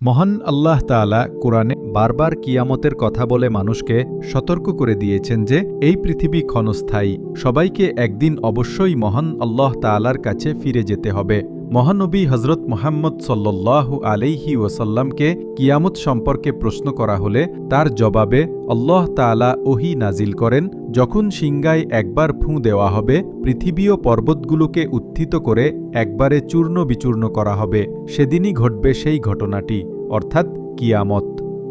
মহান আল্লাহ তালা কোরআনে বারবার কিয়ামতের কথা বলে মানুষকে সতর্ক করে দিয়েছেন যে, এই পৃথিবী ক্ষণস্থায়ী, সবাইকে একদিন অবশ্যই মহান আল্লাহ তালার কাছে ফিরে যেতে হবে। মহানবী হজরত মোহাম্মদ সল্লাহ আলাইহি ওয়াসাল্লামকে কিয়ামত সম্পর্কে প্রশ্ন করা হলে তার জবাবে আল্লাহ তাআলা ওহি নাজিল করেন, যখন সিংগায় একবার ফুঁ দেওয়া হবে পৃথিবী ও পর্বতগুলোকে উত্থিত করে একবারে চূর্ণ বিচূর্ণ করা হবে। সেদিনই ঘটবে সেই ঘটনাটি, অর্থাৎ কিয়ামত।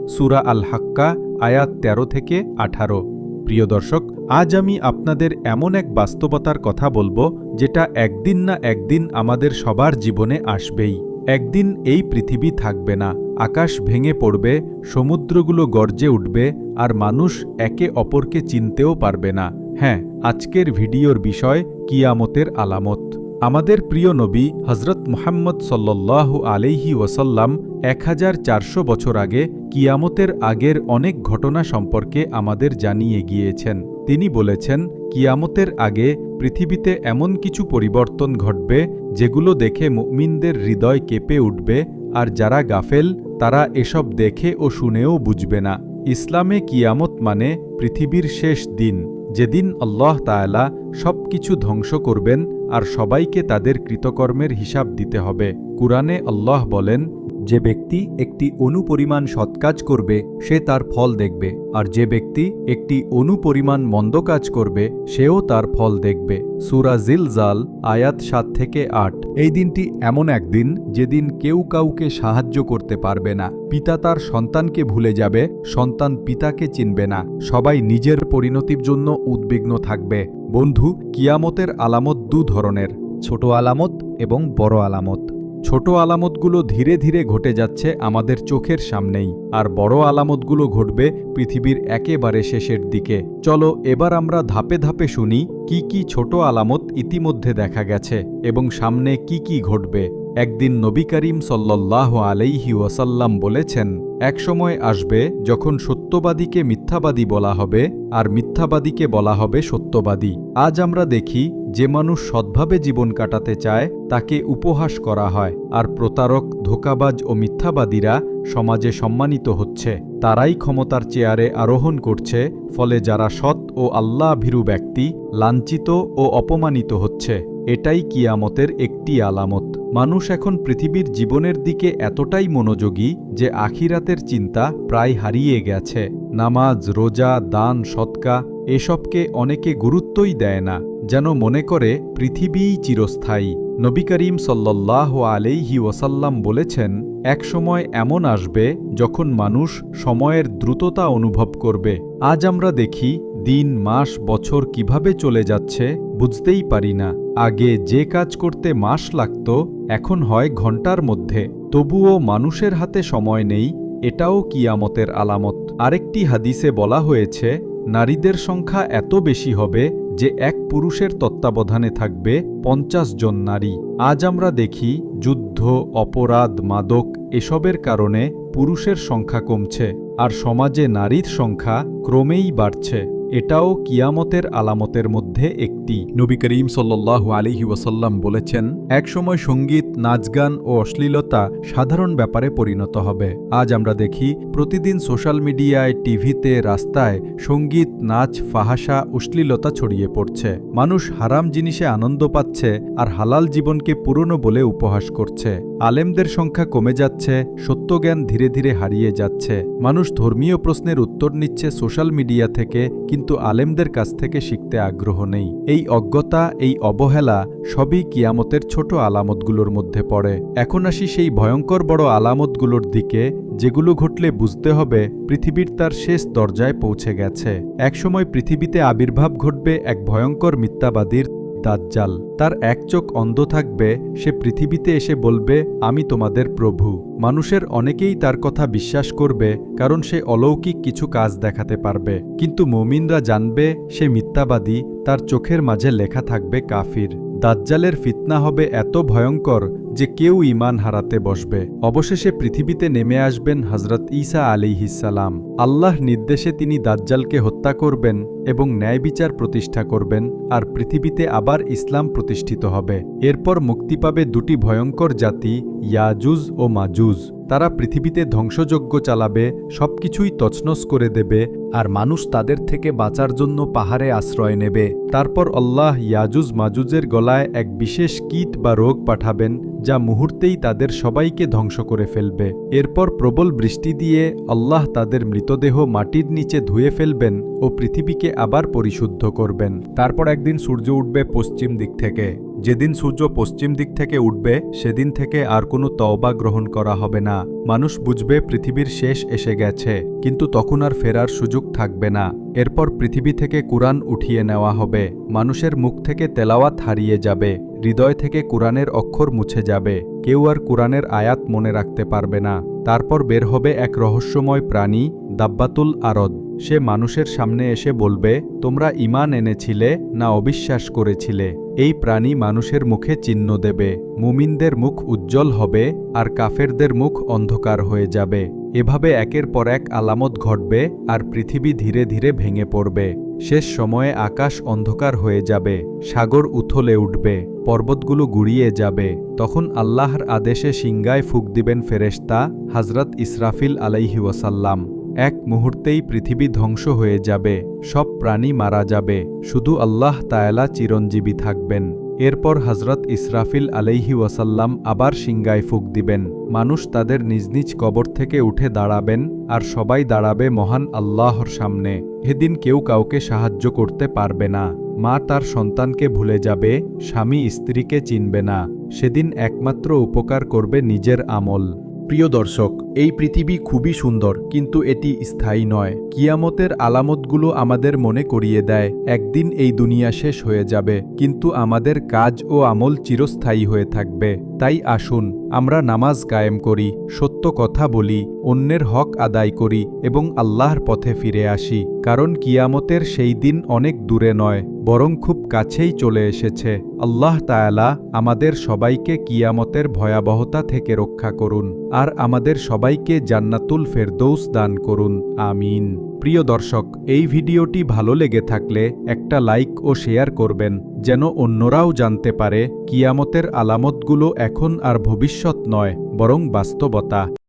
সুরা আল হাক্কা আয়াত ১৩ থেকে আঠারো। প্রিয় দর্শক আজ আমি আপনাদের এমন এক বাস্তবতার কথা বলব, যেটা একদিন না একদিন আমাদের সবার জীবনে আসবেই। একদিন এই পৃথিবী থাকবে না, আকাশ ভেঙে পড়বে, সমুদ্রগুলো গর্জে উঠবে, আর মানুষ একে অপরকে চিনতেও পারবে না। হ্যাঁ আজকের ভিডিওর বিষয় কিয়ামতের আলামত। আমাদের প্রিয় নবী হজরত মুহাম্মদ সল্লাহ আলাইহি ওয়াসাল্লাম এক হাজার চারশো বছর আগে কিয়ামতের আগের অনেক ঘটনা সম্পর্কে আমাদের জানিয়ে গিয়েছেন। তিনি বলেছেন, কিয়ামতের আগে পৃথিবীতে এমন কিছু পরিবর্তন ঘটবে যেগুলো দেখে মুমিনদের হৃদয় কেঁপে উঠবে, আর যারা গাফেল, তারা এসব দেখে ও শুনেও বুঝবে না। ইসলামে কিয়ামত মানে পৃথিবীর শেষ দিন। যেদিন আল্লাহ তায়ালা সব কিছু ধ্বংস করবেন, আর সবাইকে তাদের কৃতকর্মের হিসাব দিতে হবে। কুরআনে আল্লাহ বলেন যে ব্যক্তি একটি অনুপরিমাণ সৎকাজ করবে, সে তার ফল দেখবে, আর যে ব্যক্তি একটি অনুপরিমাণ মন্দ কাজ করবে, সেও তার ফল দেখবে। সুরা জিলজাল, আয়াত সাত থেকে আট। এই দিনটি এমন একদিন যেদিন কেউ কাউকে সাহায্য করতে পারবে না। পিতা তার সন্তানকে ভুলে যাবে, সন্তান পিতাকে চিনবে না। সবাই নিজের পরিণতির জন্য উদ্বিগ্ন থাকবে। বন্ধু, কিয়ামতের আলামত দু ধরনের, ছোট আলামত এবং বড় আলামত। ছোট আলামতগুলো ধীরে ধীরে ঘটে যাচ্ছে আমাদের চোখের সামনেই, আর বড় আলামতগুলো ঘটবে পৃথিবীর একেবারে শেষের দিকে। চলো এবার আমরা ধাপে ধাপে শুনি, কি কি ছোট আলামত ইতিমধ্যে দেখা গেছে এবং সামনে কি কি ঘটবে। একদিন নবী করিম সল্লাহ আলাইহি ওয়াসাল্লাম বলেছেন একসময় আসবে যখন সত্যবাদীকে মিথ্যাবাদী বলা হবে আর মিথ্যাবাদীকে বলা হবে সত্যবাদী। আজ আমরা দেখি যে মানুষ সৎভাবে জীবন কাটাতে চায়, তাকে উপহাস করা হয়, আর প্রতারক, ধোকাবাজ ও মিথ্যাবাদীরা সমাজে সম্মানিত হচ্ছে। তারাই ক্ষমতার চেয়ারে আরোহণ করছে, ফলে যারা সৎ ও আল্লাহ ভীরু ব্যক্তি, লাঞ্ছিত ও অপমানিত হচ্ছে। এটাই কিয়ামতের একটি আলামত। মানুষ এখন পৃথিবীর জীবনের দিকে এতটাই মনোযোগী যে আখিরাতের চিন্তা প্রায় হারিয়ে গেছে। নামাজ, রোজা, দান সৎকা এসবকে অনেকে গুরুত্বই দেয় না, যেন মনে করে পৃথিবীই চিরস্থায়ী। নবী করিম সল্লাহ আলাইহি ওয়াসাল্লাম বলেছেন এক সময় এমন আসবে যখন মানুষ সময়ের দ্রুততা অনুভব করবে। আজ আমরা দেখি দিন, মাস, বছর কীভাবে চলে যাচ্ছে বুঝতেই পারি না। আগে যে কাজ করতে মাস লাগত এখন হয় ঘণ্টার মধ্যে। তবুও মানুষের হাতে সময় নেই, এটাও কিয়ামতের আলামত। আরেকটি হাদিসে বলা হয়েছে, নারীদের সংখ্যা এত বেশি হবে যে এক পুরুষের তত্ত্বাবধানে থাকবে পঞ্চাশ জন নারী। আজ আমরা দেখি, যুদ্ধ, অপরাধ, মাদক এসবের কারণে পুরুষের সংখ্যা কমছে, আর সমাজে নারীর সংখ্যা ক্রমেই বাড়ছে। এটাও কিয়ামতের আলামতের মধ্যে একটি। নবী করিম সাল্লু আলিহি ওয়াসাল্লাম বলেছেন, একসময় সংগীত, নাচগান ও অশ্লীলতা সাধারণ ব্যাপারে পরিণত হবে। আজ আমরা দেখি, প্রতিদিন সোশ্যাল মিডিয়ায়, টিভিতে, রাস্তায় সংগীত, নাচ ফাহাসা অশ্লীলতা ছড়িয়ে পড়ছে। মানুষ হারাম জিনিসে আনন্দ পাচ্ছে আর হালাল জীবনকে পুরনো বলে উপহাস করছে। আলেমদের সংখ্যা কমে যাচ্ছে, সত্যজ্ঞান ধীরে ধীরে হারিয়ে যাচ্ছে। মানুষ ধর্মীয় প্রশ্নের উত্তর নিচ্ছে সোশ্যাল মিডিয়া থেকে কিন্তু আলেমদের কাছ থেকে শিখতে আগ্রহ নেই। এই অজ্ঞতা, এই অবহেলা সবই কিয়ামতের ছোট আলামতগুলোর মধ্যে পড়ে। এখন আসি সেই ভয়ঙ্কর বড় আলামতগুলোর দিকে, যেগুলো ঘটলে বুঝতে হবে পৃথিবীর তার শেষ দরজায় পৌঁছে গেছে। একসময় পৃথিবীতে আবির্ভাব ঘটবে এক ভয়ঙ্কর মিথ্যাবাদীর দাজ্জাল। তার এক চোখ অন্ধ থাকবে, সে পৃথিবীতে এসে বলবে, আমি তোমাদের প্রভু। মানুষের অনেকেই তার কথা বিশ্বাস করবে, কারণ সে অলৌকিক কিছু কাজ দেখাতে পারবে। কিন্তু মমিনরা জানবে, সে মিথ্যাবাদী, তার চোখের মাঝে লেখা থাকবে কাফির। দাজ্জালের ফিতনা হবে এত ভয়ঙ্কর যে কেউ ইমান হারাতে বসবে। অবশেষে পৃথিবীতে নেমে আসবেন হজরত ঈসা আলিহিসাল্লাম আল্লাহ নির্দেশে তিনি দাজ্জালকে হত্যা করবেন এবং ন্যায় বিচার প্রতিষ্ঠা করবেন আর পৃথিবীতে আবার ইসলাম প্রতিষ্ঠিত হবে। এরপর মুক্তি পাবে দুটি ভয়ঙ্কর জাতি, ইয়াজুজ ও মাজুজ। তারা পৃথিবীতে ধ্বংসযজ্ঞ চালাবে, সবকিছুই তছনছ করে দেবে, আর মানুষ তাদের থেকে বাঁচার জন্য পাহাড়ে আশ্রয় নেবে। তারপর আল্লাহ ইয়াজুজ মাজুজের গলায় এক বিশেষ কীট বা রোগ পাঠাবেন, যা মুহূর্তেই তাদের সবাইকে ধ্বংস করে ফেলবে। এরপর প্রবল বৃষ্টি দিয়ে আল্লাহ তাদের মৃতদেহ মাটির নিচে ধুয়ে ফেলবেন ও পৃথিবীকে আবার পরিশুদ্ধ করবেন। তারপর একদিন সূর্য উঠবে পশ্চিম দিক থেকে। যেদিন সূর্য পশ্চিম দিক থেকে উঠবে, সেদিন থেকে আর কোনো তওবা গ্রহণ করা হবে না। মানুষ বুঝবে পৃথিবীর শেষ এসে গেছে, কিন্তু তখন আর ফেরার সুযোগ থাকবে না। এরপর পৃথিবী থেকে কুরআন উঠিয়ে নেওয়া হবে। মানুষের মুখ থেকে তেলাওয়াত হারিয়ে যাবে, হৃদয় থেকে কুরআনের অক্ষর মুছে যাবে। কেউ আর কুরআনের আয়াত মনে রাখতে পারবে না। তারপর বের হবে এক রহস্যময় প্রাণী, দাব্বাতুল আরদ। সে মানুষের সামনে এসে বলবে, তোমরা ইমান এনেছিলে না অবিশ্বাস করেছিলে। এই প্রাণী মানুষের মুখে চিহ্ন দেবে। মুমিনদের মুখ উজ্জ্বল হবে আর কাফেরদের মুখ অন্ধকার হয়ে যাবে। এভাবে একের পর এক আলামত ঘটবে আর পৃথিবী ধীরে ধীরে ভেঙে পড়বে। শেষ সময়ে আকাশ অন্ধকার হয়ে যাবে, সাগর উথলে উঠবে, পর্বতগুলো গুড়িয়ে যাবে। তখন আল্লাহর আদেশে সিংগায় ফুক দিবেন ফেরেশতা হাজরত ইসরাফিল আলাইহি ওয়াসাল্লাম। এক মুহূর্তেই পৃথিবী ধ্বংস হয়ে যাবে, সব প্রাণী মারা যাবে, শুধু আল্লাহ তায়ালা চিরঞ্জীবী থাকবেন। এরপর হজরত ইসরাফিল আলাইহি ওয়াসাল্লাম আবার সিংগায় ফুক দিবেন। মানুষ তাদের নিজ নিজ কবর থেকে উঠে দাঁড়াবেন আর সবাই দাঁড়াবে মহান আল্লাহর সামনে। সেদিন কেউ কাউকে সাহায্য করতে পারবে না। মা তার সন্তানকে ভুলে যাবে, স্বামী স্ত্রীকে চিনবে না। সেদিন একমাত্র উপকার করবে নিজের আমল। প্রিয় দর্শক, এই পৃথিবী খুবই সুন্দর, কিন্তু এটি স্থায়ী নয়। কিয়ামতের আলামতগুলো আমাদের মনে করিয়ে দেয়, একদিন এই দুনিয়া শেষ হয়ে যাবে, কিন্তু আমাদের কাজ ও আমল চিরস্থায়ী হয়ে থাকবে। তাই আসুন, আমরা নামাজ কায়েম করি, সত্য কথা বলি, অন্যের হক আদায় করি এবং আল্লাহর পথে ফিরে আসি, কারণ কিয়ামতের সেই দিন অনেক দূরে নয়। বরং খুব কাছেই চলে এসেছে। আল্লাহ তায়ালা আমাদের সবাইকে কিয়ামতের ভয়াবহতা থেকে রক্ষা করুন আর আমাদের সবাইকে জান্নাতুল ফেরদৌস দান করুন। আমিন। প্রিয় দর্শক, এই ভিডিওটি ভালো লেগে থাকলে একটা লাইক ও শেয়ার করবেন, যেন অন্যরাও জানতে পারে কিয়ামতের আলামতগুলো এখন আর ভবিষ্যৎ নয়, বরং বাস্তবতা।